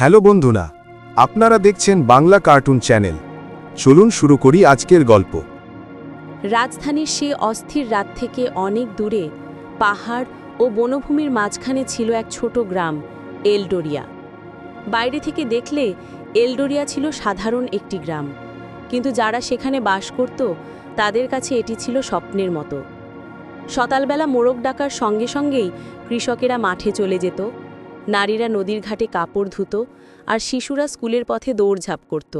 Hello বন্ধুরা, আপনারা দেখছেন বাংলা কার্টুন চ্যানেল। চলুন শুরু করি আজকের গল্প। রাজধানীর সে অস্থির রাত থেকে অনেক দূরে, পাহাড় ও বনভূমির মাঝখানে ছিল এক ছোট গ্রাম, এলডোরিয়া। বাইরে থেকে দেখলে এলডোরিয়া ছিল সাধারণ একটি গ্রাম। কিন্তু যারা সেখানে বাস করত, তাদের কাছে এটি ছিল স্বপ্নের মতো। সকালবেলা মোরগ ডাকার সঙ্গে সঙ্গেই কৃষকেরা মাঠে চলে যেত নারীরা নদীর ঘাটে কাপড় ধুত আর শিশুরা স্কুলের পথে দৌড়ঝাঁপ করত।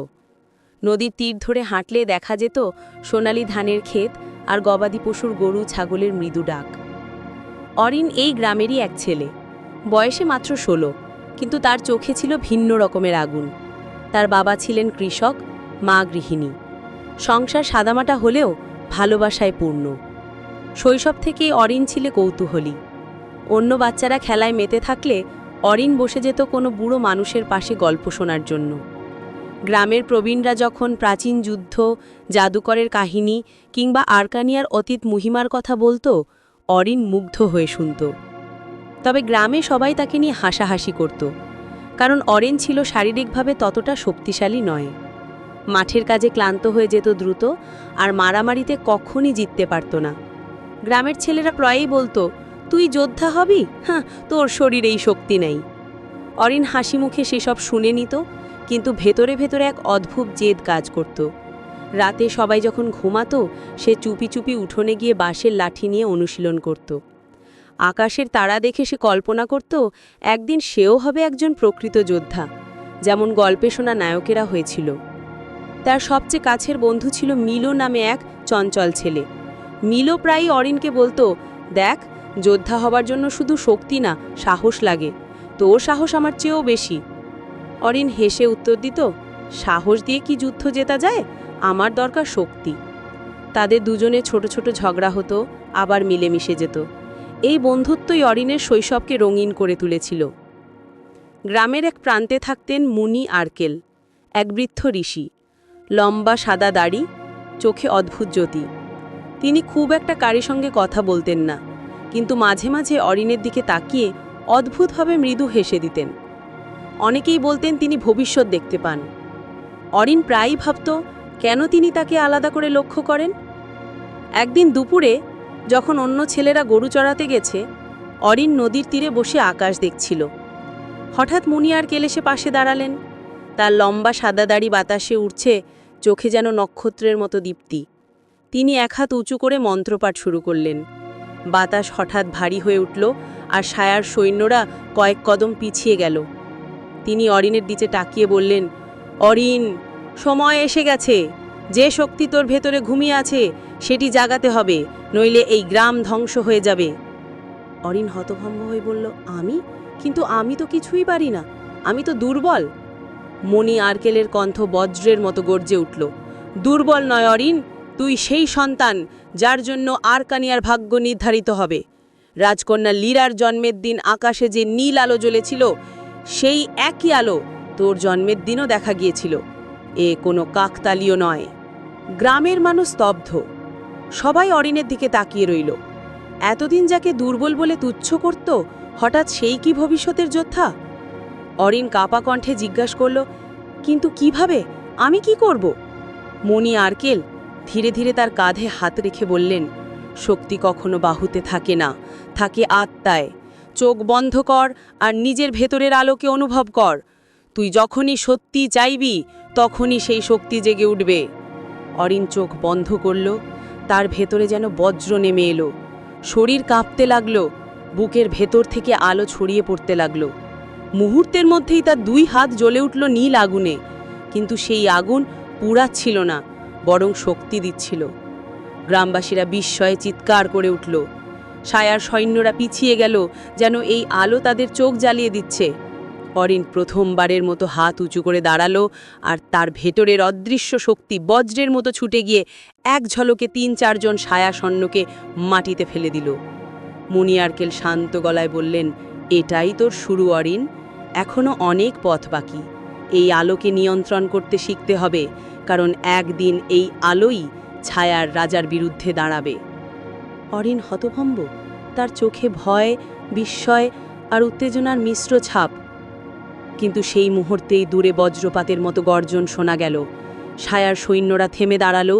নদীর তীর ধরে হাঁটলে দেখা যেত সোনালি ধানের ক্ষেত আর গবাদি পশুর গরু, ছাগলের মৃদু ডাক। অরিন এই গ্রামেরই এক ছেলে। বয়সে মাত্র ষোলো, কিন্তু তার চোখে ছিল ভিন্ন রকমের আগুন। তার বাবা ছিলেন কৃষক, মা গৃহিণী। সংসার সাদামাটা হলেও ভালোবাসায় পূর্ণ। শৈশব থেকেই অরিন ছিল কৌতূহলী। অন্য বাচ্চারা খেলায় মেতে থাকলে অরিন বসে যেত কোনো বুড়ো মানুষের পাশে গল্প শোনার জন্য। গ্রামের প্রবীণরা যখন প্রাচীন যুদ্ধ, জাদুকরের কাহিনী কিংবা আরকানিয়ার অতীত মহিমার কথা বলতো, অরিন মুগ্ধ হয়ে শুনত। তবে গ্রামে সবাই তাকে নিয়ে হাসাহাসি করত, কারণ অরেন ছিল শারীরিকভাবে ততটা শক্তিশালী নয়। মাঠের কাজে ক্লান্ত হয়ে যেত দ্রুত, আর মারামারিতে কখনই জিততে পারত না। গ্রামের ছেলেরা প্রায়ই বলতো তুই যোদ্ধা হবি? হ্যাঁ তোর শরীরেই শক্তি নেই। অরিন হাসি মুখে সেসব শুনে নিত, কিন্তু ভেতরে ভেতরে এক অদ্ভুত জেদ কাজ করত। রাতে সবাই যখন ঘুমাতো, সে চুপি চুপি উঠোনে গিয়ে বাঁশের লাঠি নিয়ে অনুশীলন করত। আকাশের তারা দেখে সে কল্পনা করত, একদিন সেও হবে একজন প্রকৃত যোদ্ধা, যেমন গল্পে শোনা নায়কেরা হয়েছিল। তার সবচেয়ে কাছের বন্ধু ছিল মিলো নামে এক চঞ্চল ছেলে। মিলো প্রায়ই অরিনকে বলতো, দেখ যোদ্ধা হবার জন্য শুধু শক্তি না, সাহস লাগে। তোর সাহস আমার চেয়েও বেশি। অরিন হেসে উত্তর দিত, সাহস দিয়ে কি যুদ্ধ জেতা যায়? আমার দরকার শক্তি। তাদের দুজনে ছোট ছোট ঝগড়া হতো, আবার মিলেমিশে যেত। এই বন্ধুত্বই অরিনের শৈশবকে রঙিন করে তুলেছিল। গ্রামের এক প্রান্তে থাকতেন মুনি আরকেল, এক বৃদ্ধ ঋষি। লম্বা সাদা দাড়ি, চোখে অদ্ভুত জ্যোতি। তিনি খুব একটা কারি সঙ্গে কথা বলতেন না। কিন্তু মাঝে মাঝে অরিনের দিকে তাকিয়ে অদ্ভুতভাবে মৃদু হেসে দিতেন। অনেকেই বলতেন তিনি ভবিষ্যৎ দেখতে পান। অরিন প্রায়ই ভাবত, কেন তিনি তাকে আলাদা করে লক্ষ্য করেন? একদিন দুপুরে, যখন অন্য ছেলেরা গরু চড়াতে গেছে, অরিন নদীর তীরে বসে আকাশ দেখছিল। হঠাৎ মুনিয়ার কেলেসে পাশে দাঁড়ালেন। তার লম্বা সাদা দাড়ি বাতাসে উঠছে চোখে যেন নক্ষত্রের মতো দীপ্তি। তিনি এক হাত উঁচু করে মন্ত্রপাঠ শুরু করলেন। বাতাস হঠাৎ ভারী হয়ে উঠল আর সায়ার সৈন্যরা কয়েক কদম পিছিয়ে গেল। তিনি অরিনের দিকে তাকিয়ে বললেন, অরিন, সময় এসে গেছে। যে শক্তি তোর ভেতরে ঘুমিয়ে আছে, সেটি জাগাতে হবে, নইলে এই গ্রাম ধ্বংস হয়ে যাবে। অরিন হতভম্ব হয়ে বলল, আমি? কিন্তু আমি তো কিছুই পারি না। আমি তো দুর্বল। মণি আরকেলের কণ্ঠ বজ্রের মতো গর্জে উঠল, দুর্বল নয় অরিন। তুই সেই সন্তান যার জন্য আরকানিয়ার ভাগ্য নির্ধারিত হবে। রাজকন্যা লীরার জন্মের দিন আকাশে যে নীল আলো জ্বলেছিল, সেই একই আলো তোর জন্মের দিনও দেখা গিয়েছিল। এ কোনো কাকতালীয় নয়। গ্রামের মানুষ স্তব্ধ। সবাই অরিনের দিকে তাকিয়ে রইল। এতদিন যাকে দুর্বল বলে তুচ্ছ করত, হঠাৎ সেই কি ভবিষ্যতের যোদ্ধা? অরিন কাপা কণ্ঠে জিজ্ঞাসা করল, কিন্তু কীভাবে? আমি কি করব? মনি আরকেল ধীরে ধীরে তার কাঁধে হাত রেখে বললেন, শক্তি কখনো বাহুতে থাকে না, থাকে আত্মায়। চোখ বন্ধ কর আর নিজের ভেতরের আলোকে অনুভব কর। তুই যখনই সত্যি চাইবি, তখনই সেই শক্তি জেগে উঠবে। অরিন চোখ বন্ধ করল, তার ভেতরে যেন বজ্র নেমে এলো। শরীর কাঁপতে লাগল, বুকের ভেতর থেকে আলো ছড়িয়ে পড়তে লাগল। মুহূর্তের মধ্যেই তার দুই হাত জ্বলে উঠল নীল আগুনে, কিন্তু সেই আগুন পুড়াচ্ছিল না। বরং শক্তি দিচ্ছিল। গ্রামবাসীরা বিস্ময়ে চিৎকার করে উঠল। সায়ার সৈন্যরা পিছিয়ে গেল যেন এই আলো তাদের চোখ জ্বালিয়ে দিচ্ছে। অরিন প্রথমবারের মতো হাত উঁচু করে দাঁড়াল আর তার ভেতরের অদৃশ্য শক্তি বজ্রের মতো ছুটে গিয়ে এক ঝলকে তিন চারজন সায়া সৈন্যকে মাটিতে ফেলে দিল। মুনিয়ারকেল শান্ত গলায় বললেন, এটাই তোর শুরু, অরিন। এখনও অনেক পথ বাকি। এই আলোকে নিয়ন্ত্রণ করতে শিখতে হবে। কারণ একদিন এই আলোই ছায়ার রাজার বিরুদ্ধে দাঁড়াবে। অরিন হতভম্ব। তার চোখে ভয়, বিস্ময় আর উত্তেজনার মিশ্র ছাপ। কিন্তু সেই মুহূর্তেই দূরে বজ্রপাতের মতো গর্জন শোনা গেল। ছায়ার সৈন্যরা থেমে দাঁড়াল,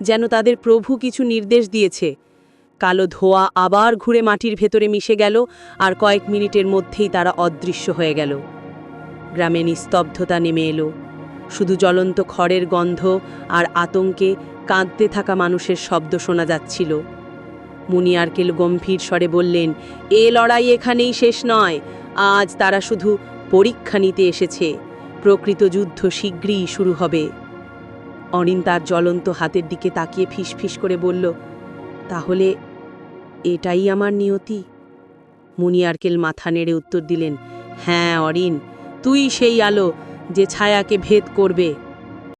যেন তাদের প্রভু কিছু নির্দেশ দিয়েছে। কালো ধোয়া আবার ঘুরে মাটির ভেতরে মিশে গেল আর কয়েক মিনিটের মধ্যেই তারা অদৃশ্য হয়ে গেল। গ্রামে নিস্তব্ধতা নেমে এলো। শুধু জ্বলন্ত খড়ের গন্ধ আর আতঙ্কে কাঁদতে থাকা মানুষের শব্দ শোনা যাচ্ছিল। মুনিয়ারকেল গম্ভীর স্বরে বললেন, এ লড়াই এখানেই শেষ নয়। আজ তারা শুধু পরীক্ষা নিতে এসেছে। প্রকৃত যুদ্ধ শীঘ্রই শুরু হবে। অরিন তার জ্বলন্ত হাতের দিকে তাকিয়ে ফিসফিস করে বলল, তাহলে এটাই আমার নিয়তি? মুনিয়ারকেল মাথা নেড়ে উত্তর দিলেন হ্যাঁ অরিন, তুই সেই আলো। যে ছায়াকে ভেদ করবে।